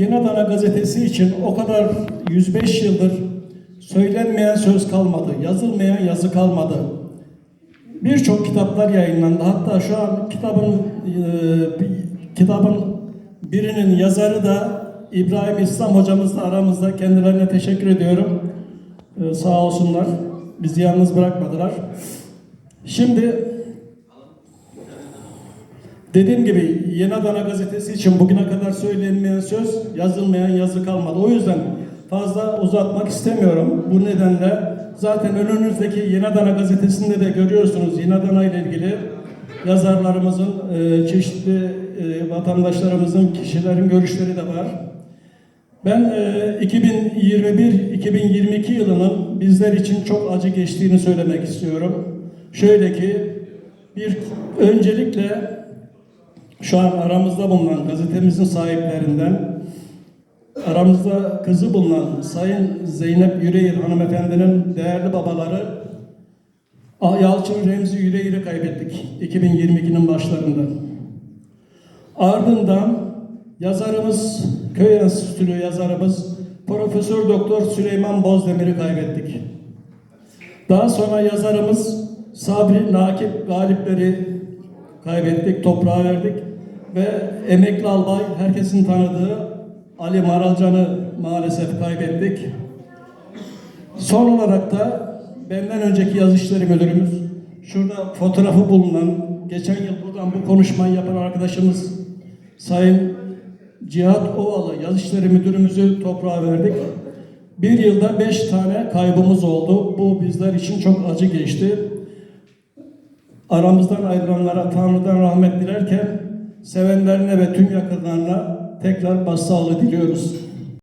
Yeni Adana gazetesi için o kadar 105 yıldır söylenmeyen söz kalmadı, yazılmayan yazı kalmadı. Birçok kitaplar yayınlandı. Hatta şu an kitabın e, kitabın birinin yazarı da İbrahim İslam hocamız da aramızda. Kendilerine teşekkür ediyorum. E, sağ olsunlar. Bizi yalnız bırakmadılar. Şimdi Dediğim gibi Yeni Adana gazetesi için bugüne kadar söylenmeyen söz, yazılmayan yazı kalmadı. O yüzden fazla uzatmak istemiyorum. Bu nedenle zaten önünüzdeki Yeni Adana gazetesinde de görüyorsunuz Yeni Adana ile ilgili yazarlarımızın, e, çeşitli e, vatandaşlarımızın, kişilerin görüşleri de var. Ben e, 2021-2022 yılının bizler için çok acı geçtiğini söylemek istiyorum. Şöyle ki bir öncelikle şu an aramızda bulunan gazetemizin sahiplerinden aramızda kızı bulunan Sayın Zeynep Yüreğir hanımefendinin değerli babaları Yalçın Remzi Yüreğir'i kaybettik 2022'nin başlarında. Ardından yazarımız, köy enstitülü yazarımız Profesör Doktor Süleyman Bozdemir'i kaybettik. Daha sonra yazarımız Sabri Nakip Galipleri kaybettik, toprağa verdik ve emekli albay herkesin tanıdığı Ali Maralcan'ı maalesef kaybettik. Son olarak da benden önceki yazışları müdürümüz, şurada fotoğrafı bulunan, geçen yıl buradan bu konuşmayı yapan arkadaşımız Sayın Cihat Ovalı yazışları müdürümüzü toprağa verdik. Bir yılda beş tane kaybımız oldu. Bu bizler için çok acı geçti. Aramızdan ayrılanlara Tanrı'dan rahmet dilerken sevenlerine ve tüm yakınlarına tekrar başsağlığı diliyoruz.